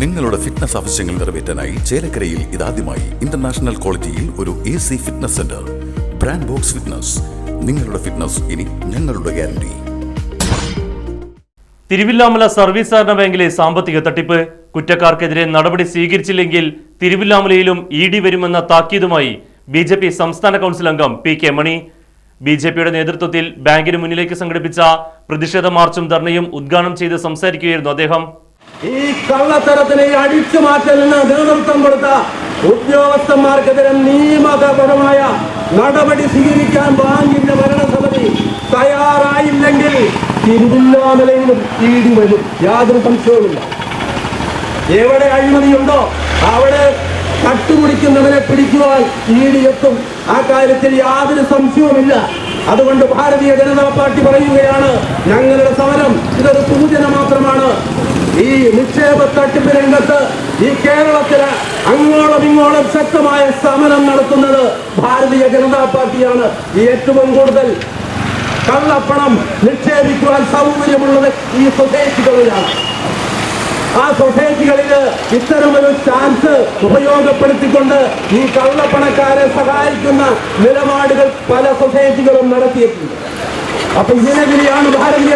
നിങ്ങളുടെ ഫിറ്റ്നസ് ആവശ്യങ്ങൾ നിറവേറ്റാനായി ചേലക്കരയിൽ ഇതാദ്യമായി ഇന്റർനാഷണൽ ക്വാളിറ്റിയിൽ ഒരു A C fitness centre brand box fitness നിങ്ങളുടെ ഫിറ്റ്നസ് ഇനി ഞങ്ങളുടെ ഗ്യാരണ്ടി തിരുവില്ലാമല സർവീസ് സഹകരണ ബാങ്കിലെ സാമ്പത്തിക തട്ടിപ്പ്. കുറ്റക്കാർക്കെതിരെ നടപടി സ്വീകരിച്ചില്ലെങ്കിൽ തിരുവില്ലാമലയിലും ഇ ഡി വരുമെന്ന താക്കീതുമായി ബി ജെ പി സംസ്ഥാന കൗൺസിൽ അംഗം P K Mani. B J പിയുടെ നേതൃത്വത്തിൽ ബാങ്കിന് മുന്നിലേക്ക് സംഘടിപ്പിച്ച പ്രതിഷേധ മാർച്ചും ധർണയും ഉദ്ഘാടനം ചെയ്ത് സംസാരിക്കുകയായിരുന്നു അദ്ദേഹം. ഈ കള്ളത്തരത്തിനെ അടിച്ചു മാറ്റലിന് നേതൃത്വം കൊടുത്ത ഉദ്യോഗസ്ഥന്മാർക്കെതിരെ നിയമപരമായ നടപടി സ്വീകരിക്കാൻ ബാങ്കിന്റെ ഭരണസമിതി തയ്യാറായില്ലെങ്കിൽ തിരുവില്ലാമലയിലും ഇടി വരും. യാതൊരു സംശയവുമില്ല. എവിടെ അഴിമതിയുണ്ടോ അവിടെ കട്ടുപിടിക്കുന്നവരെ പിടിക്കുവാൻ ഇടി എത്തും. ആ കാര്യത്തിൽ യാതൊരു സംശയവുമില്ല. അതുകൊണ്ട് ഭാരതീയ ജനതാ പാർട്ടി പറയുകയാണ് ഞങ്ങളുടെ സമരം ഇതൊരു സൂചന മാത്രമാണ് ഈ നിക്ഷേപ തട്ടിപ്പ് രംഗത്ത് ഈ കേരളത്തിൽ അങ്ങോളം ഇങ്ങോളം ശക്തമായ സമരം നടത്തുന്നത് ഭാരതീയ ജനതാ പാർട്ടിയാണ്. ഏറ്റവും കൂടുതൽ കള്ളപ്പണം നിക്ഷേപിക്കുവാൻ സൗകര്യമുള്ളത് ഈ സൊസൈറ്റികളിലാണ് ആ സൊസൈറ്റികളിൽ ഇത്തരമൊരു ചാൻസ് ഉപയോഗപ്പെടുത്തിക്കൊണ്ട് ഈ കള്ളപ്പണക്കാരെ സഹായിക്കുന്ന നിലപാടുകൾ പല സൊസൈറ്റികളും നടത്തിയിട്ടുണ്ട്. അപ്പൊ ഇതിനെതിരെയാണ് ഭാരതീയ